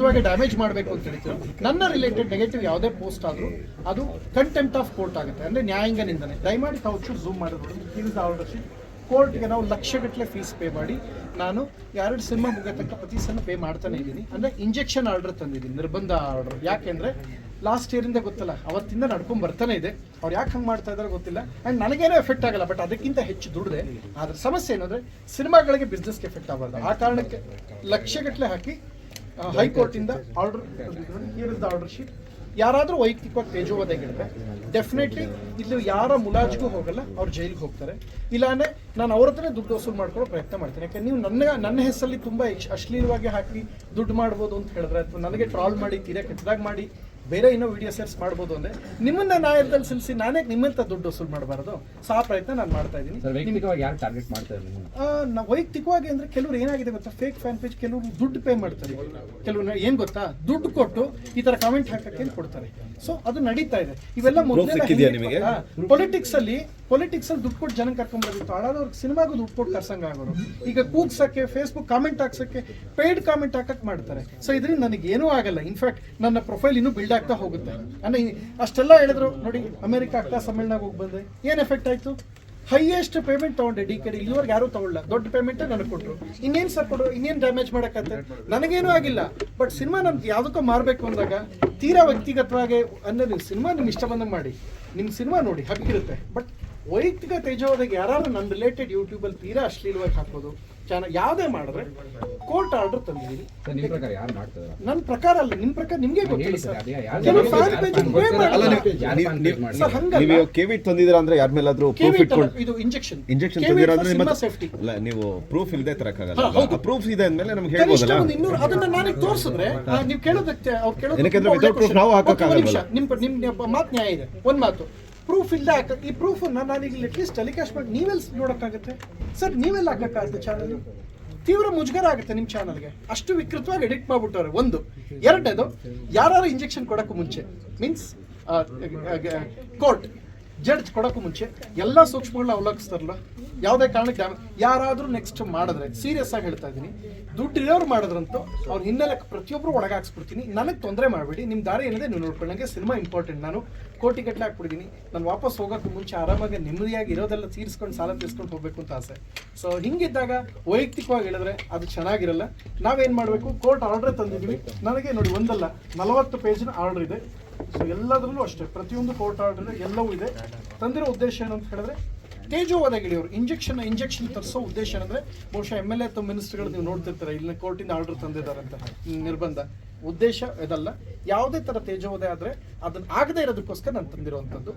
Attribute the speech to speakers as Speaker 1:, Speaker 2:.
Speaker 1: ವಿರುದ್ಧವಾಗಿ ಡ್ಯಾಮೇಜ್ ಮಾಡಬೇಕು ಅಂತ ಹೇಳ್ತೀರೋ ನನ್ನ ರಿಲೇಟೆಡ್ ನೆಗೆಟಿವ್ ಯಾವುದೇ ಪೋಸ್ಟ್ ಆದರೂ ಅದು ಕಂಟೆಂಪ್ಟ್ ಆಫ್ ಕೋರ್ಟ್ ಆಗುತ್ತೆ. ಅಂದರೆ ನ್ಯಾಯಾಂಗ ನಿಂದನೆ ದಯಮಾಡಿ ತಾವು ಝೂಮ್ ಮಾಡಿದ್ರು ಆರ್ಡರ್ ಶೀಟ್ ಕೋರ್ಟ್ಗೆ ನಾವು ಲಕ್ಷಗಟ್ಟಲೆ ಫೀಸ್ ಪೇ ಮಾಡಿ. ನಾನು ಎರಡು ಸಿನಿಮಾ ಮುಗಿಯತಕ್ಕ ತನಕ ಪ್ರತಿ ಪೇ ಮಾಡ್ತಾನೆ ಇದ್ದೀನಿ. ಅಂದರೆ ಇಂಜೆಕ್ಷನ್ ಆರ್ಡರ್ ತಂದಿದ್ದೀನಿ. ನಿರ್ಬಂಧ ಆರ್ಡರ್ ಯಾಕೆಂದರೆ ಲಾಸ್ಟ್ ಇಯರಿಂದ ಗೊತ್ತಲ್ಲ, ಅವತ್ತಿಂದ ನಡ್ಕೊಂಡು ಬರ್ತಾನೆ ಇದೆ. ಅವ್ರು ಯಾಕೆ ಹಂಗೆ ಮಾಡ್ತಾ ಇದಾರೆ ಗೊತ್ತಿಲ್ಲ. ಆ್ಯಂಡ್ ನನಗೇನೋ ಎಫೆಕ್ಟ್ ಆಗಲ್ಲ ಬಟ್ ಅದಕ್ಕಿಂತ ಹೆಚ್ಚು ದುಡ್ದೆ. ಆದರೆ ಸಮಸ್ಯೆ ಏನಂದರೆ ಸಿನಿಮಾಗಳಿಗೆ ಬಿಸ್ನೆಸ್ಗೆ ಎಫೆಕ್ಟ್ ಆಗಬಾರ್ದು. ಆ ಕಾರಣಕ್ಕೆ ಲಕ್ಷಗಟ್ಟಲೆ ಹಾಕಿ ಹೈಕೋರ್ಟಿಂದ ಆರ್ಡರ್ ಹಿಯರ್ ಆರ್ಡರ್ ಶೀಟ್ ಯಾರಾದರೂ ವೈಯಕ್ತಿಕವಾಗಿ ತೇಜೋವಧೆಗಿದ್ರೆ ಡೆಫಿನೆಟ್ಲಿ ಇಲ್ಲಿ ಯಾರ ಮುಲಾಜಿಗೂ ಹೋಗಲ್ಲ, ಅವ್ರು ಜೈಲಿಗೆ ಹೋಗ್ತಾರೆ. ಇಲ್ಲಾಂದ್ರೆ ನಾನು ಅವ್ರ ಹತ್ರನೇ ದುಡ್ಡು ವಸೂಲು ಮಾಡ್ಕೊಳ್ಳೋ ಪ್ರಯತ್ನ ಮಾಡ್ತೀನಿ. ಯಾಕೆ ನೀವು ನನ್ನ ನನ್ನ ಹೆಸರಲ್ಲಿ ತುಂಬ ಅಶ್ಲೀಲವಾಗಿ ಹಾಕಿ ದುಡ್ಡು ಮಾಡ್ಬೋದು ಅಂತ ಹೇಳಿದ್ರೆ, ಅಥವಾ ನನಗೆ ಟ್ರಾಲ್ ಮಾಡಿ ತೀರಾ ಕೆಟ್ಟದಾಗ ಮಾಡಿ ಬೇರೆ ಇನ್ನೂ ವಿಡಿಯೋ ಸೇರ್ಸ್ ಮಾಡ್ಬೋದು ಅಂದ್ರೆ ನಿಮ್ಮನ್ನ ನಾಯಕದಲ್ಲಿ ಸಿಲ್ಸಿ ನಾನೇ ನಿಮ್ಮಂತ ದುಡ್ಡು ವಸೂಲ್ ಮಾಡಬಾರ್ದು. ಸೊ ಆ ಪ್ರಯತ್ನ ನಾನು ಮಾಡ್ತಾ ಇದ್ದೀನಿ. ನಾವು? ವೈಯಕ್ತಿಕವಾಗಿ ಅಂದ್ರೆ ಕೆಲವರು ಏನಾಗಿದೆ ಗೊತ್ತಾ? ಫೇಕ್ ಫ್ಯಾನ್ ಪೇಜ್ ಕೆಲವರು ದುಡ್ಡು ಪೇ ಮಾಡ್ತಾರೆ. ಕೆಲವರು ಏನ್ ಗೊತ್ತಾ? ದುಡ್ಡು ಕೊಟ್ಟು ಈ ತರ ಕಾಮೆಂಟ್ ಹಾಕಕ್ಕೆ ಕೊಡ್ತಾರೆ. ಸೊ ಅದು ನಡೀತಾ ಇದೆ. ಇವೆಲ್ಲ? ಪೊಲಿಟಿಕ್ಸ್ ಅಲ್ಲಿ ಪೊಲಿಟಿಕ್ಸ್ ಅಲ್ಲಿ ದುಡ್ಡು ಕೊಟ್ಟು ಜನ ಕರ್ಕೊಂಡ್ಬರ್ತಿತ್ತು ಹಾಳಾದವ್ರಿಗೆ ಸಿನಿಮಾಗೂ ದುಡ್ಡು ಕೊಟ್ಟು ಕರ್ಸಂಗ ಆಗೋರು. ಈಗ ಕೂಗ್ಸಕ್ಕೆ ಫೇಸ್ಬುಕ್ ಕಾಮೆಂಟ್ ಹಾಕ್ಸಕ್ಕೆ ಪೇಯ್ಡ್ ಕಾಮೆಂಟ್ ಹಾಕಕ್ ಮಾಡ್ತಾರೆ. ಸೊ ಇದರಿಂದ ನನಗೆ ಏನೂ ಆಗಲ್ಲ ಇನ್ಫ್ಯಾಕ್ಟ್ ನನ್ನ ಪ್ರೊಫೈಲ್ ಇನ್ನೂ ಬಿಲ್ಡ್ ಆಗ್ತಾ ಹೋಗುತ್ತೆ. ಅಂದ್ರೆ ಅಷ್ಟೆಲ್ಲ ಹೇಳಿದ್ರು ನೋಡಿ, ಅಮೆರಿಕ ಆಗ್ತಾ ಸಮ್ಮೇಳನಾಗ ಹೋಗಿ ಬಂದೆ ಏನ್ ಎಫೆಕ್ಟ್ ಆಯ್ತು? ಹೈಯೆಸ್ಟ್ ಪೇಮೆಂಟ್ ತಗೊಂಡೆ ಡಿ ಕೆ ಇಲ್ಲಿವರೆಗೆ ಯಾರು ತಗೊಳ್ಳ, ದೊಡ್ಡ ಪೇಮೆಂಟ್ ನನಗೆ ಕೊಟ್ಟರು ಇನ್ನೇನು ಸರ್ ಕೊಡು, ಇನ್ನೇನು ಡ್ಯಾಮೇಜ್ ಮಾಡಕತ್ತೆ? ನನಗೇನೂ ಆಗಿಲ್ಲ. ಬಟ್ ಸಿನಿಮಾ ನಮ್ಗೆ ಯಾವುದಕ್ಕೂ ಮಾರಬೇಕು ಅಂದಾಗ ತೀರಾ ವ್ಯಕ್ತಿಗತವಾಗಿ ಅನ್ನೋದು ಸಿನಿಮಾ ನಿಮ್ಗೆ ಇಷ್ಟ ಬಂದ ಮಾಡಿ. ನಿಮ್ಮ ಸಿನಿಮಾ ನೋಡಿ ಹಕ್ಕಿರುತ್ತೆ ಬಟ್ ವೈಯಕ್ತಿಕ ತೇಜೋದಾಗ ಯಾರು ನನ್ನ ರಿಲೇಟೆಡ್ ಯೂಟ್ಯೂಬಲ್ಲಿ ತೀರಾ ಅಶ್ಲೀಲವಾಗಿ ಹಾಕೋದು ಚಾನಲ್ ಯಾವುದೇ ಮಾಡಿದ್ರೆ ಕೋರ್ಟ್ ಆರ್ಡರ್
Speaker 2: ತಂದಿದ್ದೀನಿ. ನಿಮ್ಮ ಪ್ರಕಾರ ಯಾರು ಮಾಡ್ತಾರೆ
Speaker 1: ನನ್ನ ಪ್ರಕಾರ ಅಲ್ಲ ನಿಮ್ಮ ಪ್ರಕಾರ ನಿಮಗೆ
Speaker 3: ನೀವು- ಕೇವಿಟ್ ತಂದಿದ್ದೀರಾ ಅಂದ್ರೆ ಯಾರ ಮೇಲಾದ್ರೂ ಪ್ರೂಫ್ ಇಟ್ಕೊಂಡು
Speaker 1: ಇದು ಇಂಜೆಕ್ಷನ್
Speaker 3: ಇಂಜೆಕ್ಷನ್ ತಂದಿರಾ ಅಂದ್ರೆ ನಿಮ್ಮ
Speaker 1: ಸೇಫ್ಟಿ.
Speaker 3: ಇಲ್ಲ ನೀವು ಪ್ರೂಫ್ ಇಲ್ಲದೆ ತರಕಾಗಲ್ಲ
Speaker 1: ಹೌದು.
Speaker 3: ಪ್ರೂಫ್ ಇದೆ ಅಂದ್ಮೇಲೆ ನಮ್ಗೆ ಹೇಳ್ಬೋದಲ್ಲ?
Speaker 1: ಒಂದು ಇನ್ನೂರು ಅದನ್ನ ನಾನು ತೋರಿಸಿದ್ರೆ ನೀವು ಕೇಳೋದಕ್ಕೆ ಅವ್ರು ಕೇಳೋದು
Speaker 3: ಏನಕ್ಕೆ
Speaker 1: ತುಂಬಾ
Speaker 3: without ನಾವು
Speaker 1: ಹಾಕಕ್ಕಾಗಲ್ಲ.
Speaker 3: ನಿಮ್ಮ
Speaker 1: ಒಂದು ನಿಮಿಷ, ನಿಮ್ ನಿಮ್ ಮಾತು ನ್ಯಾಯ ಇದೆ. ಒಂದ್ ಮಾತು. ಪ್ರೂಫ್ ಇಲ್ಲದೆ ಹಾಕಕ್ಕೆ ಈ ಪ್ರೂಫ್ ನಾನೀಗ ಅಟ್ಲೀಸ್ಟ್ ಟೆಲಿಕಾಸ್ಟ್ ಮಾಡಿ ನೀವೆಲ್ಲಿ ನೋಡೋಕ್ಕಾಗುತ್ತೆ? ಸರ್ ನೀವೆಲ್ಲ ಹಾಕಕ್ಕಾಗುತ್ತೆ ಚಾನಲ್ ತೀವ್ರ ಮುಜುಗರ ಆಗುತ್ತೆ ನಿಮ್ಮ ಚಾನಲ್ಗೆ ಅಷ್ಟು ವಿಕೃತವಾಗಿ ಎಡಿಟ್ ಮಾಡ್ಬಿಟ್ಟವ್ರೆ. ಒಂದು. ಎರಡನೇದು ಯಾರು ಇಂಜೆಕ್ಷನ್ ಕೊಡಕ್ಕೂ ಮುಂಚೆ? ಮೀನ್ಸ್ ಕೋರ್ಟ್ ಜಡ್ಜ್ ಕೊಡೋಕ್ಕೂ ಮುಂಚೆ ಎಲ್ಲ ಸೂಕ್ಷ್ಮಗಳನ್ನ ಅವಲೋಕಿಸ್ತಾರಲ್ಲ, ಯಾವುದೇ ಕಾರಣಕ್ಕೆ ಯಾರಾದರೂ ನೆಕ್ಸ್ಟ್ ಮಾಡಿದ್ರೆ ಸೀರಿಯಸ್ ಆಗಿ ಹೇಳ್ತಾ ಇದ್ದೀನಿ. ದುಡ್ಡು ಇರೋರು ಮಾಡಿದ್ರಂತೂ ಅವ್ರ ಹಿನ್ನೆಲೆ ಪ್ರತಿಯೊಬ್ಬರು ಒಳಗಾಕ್ಸ್ಬಿಡ್ತೀನಿ ನನಗೆ ತೊಂದರೆ ಮಾಡಬೇಡಿ. ನಿಮ್ಮ ದಾರಿ ಏನಿದೆ ನೀವು ನೋಡ್ಕೊಳ್ಳಿ. ಸಿನಿಮಾ ಇಂಪಾರ್ಟೆಂಟ್ ನಾನು ಕೋಟಿ ಗಟ್ಟಲೆ ಹಾಕ್ಬಿಟ್ಟಿದ್ದೀನಿ. ನಾನು ವಾಪಸ್ ಹೋಗೋಕ್ಕೂ ಮುಂಚೆ ಆರಾಮಾಗಿ ನೆಮ್ಮದಿಯಾಗಿ ಇರೋದೆಲ್ಲ ತೀರಿಸ್ಕೊಂಡು, ಸಾಲ ತೀರಿಸ್ಕೊಂಡು ಹೋಗ್ಬೇಕು ಅಂತ ಆಸೆ. ಸೊ ಹಿಂಗಿದ್ದಾಗ ವೈಯಕ್ತಿಕವಾಗಿ ಹೇಳಿದ್ರೆ ಅದು ಚೆನ್ನಾಗಿರಲ್ಲ. ನಾವೇನು ಮಾಡಬೇಕು? ಕೋರ್ಟ್ ಆರ್ಡರ್ ತಂದಿದ್ವಿ ನನಗೆ ನೋಡಿ ಒಂದಲ್ಲ, ನಲವತ್ತು ಪೇಜಿನ ಆರ್ಡರ್ ಇದೆ. ಸೊ ಎಲ್ಲದರಲ್ಲೂ ಅಷ್ಟೇ, ಪ್ರತಿಯೊಂದು ಕೋರ್ಟ್ ಆರ್ಡರ್ ಎಲ್ಲವೂ ಇದೆ. ತಂದಿರೋ ಉದ್ದೇಶ ಏನು ಅಂತ ಹೇಳಿದ್ರೆ ತೇಜೋವಧಗಿಳಿಯವರು ಇಂಜೆಕ್ಷನ್ ಇಂಜೆಕ್ಷನ್ ತರಿಸೋ ಉದ್ದೇಶ ಏನಂದ್ರೆ, ಬಹುಶಃ ಎಂ ಎಲ್ ಎ ಅಥವಾ ಮಿನಿಸ್ಟರ್ಗಳು ನೀವು ನೋಡ್ತಿರ್ತಾರೆ ಇಲ್ಲಿ ಕೋರ್ಟಿಂದ ಆರ್ಡರ್ ತಂದಿದ್ದಾರೆ ಅಂತ ನಿರ್ಬಂಧ. ಉದ್ದೇಶ ಇದಲ್ಲ. ಯಾವುದೇ ತರ ತೇಜೋವಧೆ ಆದ್ರೆ, ಅದನ್ನ ಆಗದೆ ಇರೋದಕ್ಕೋಸ್ಕರ ನಾನು ತಂದಿರುವಂಥದ್ದು.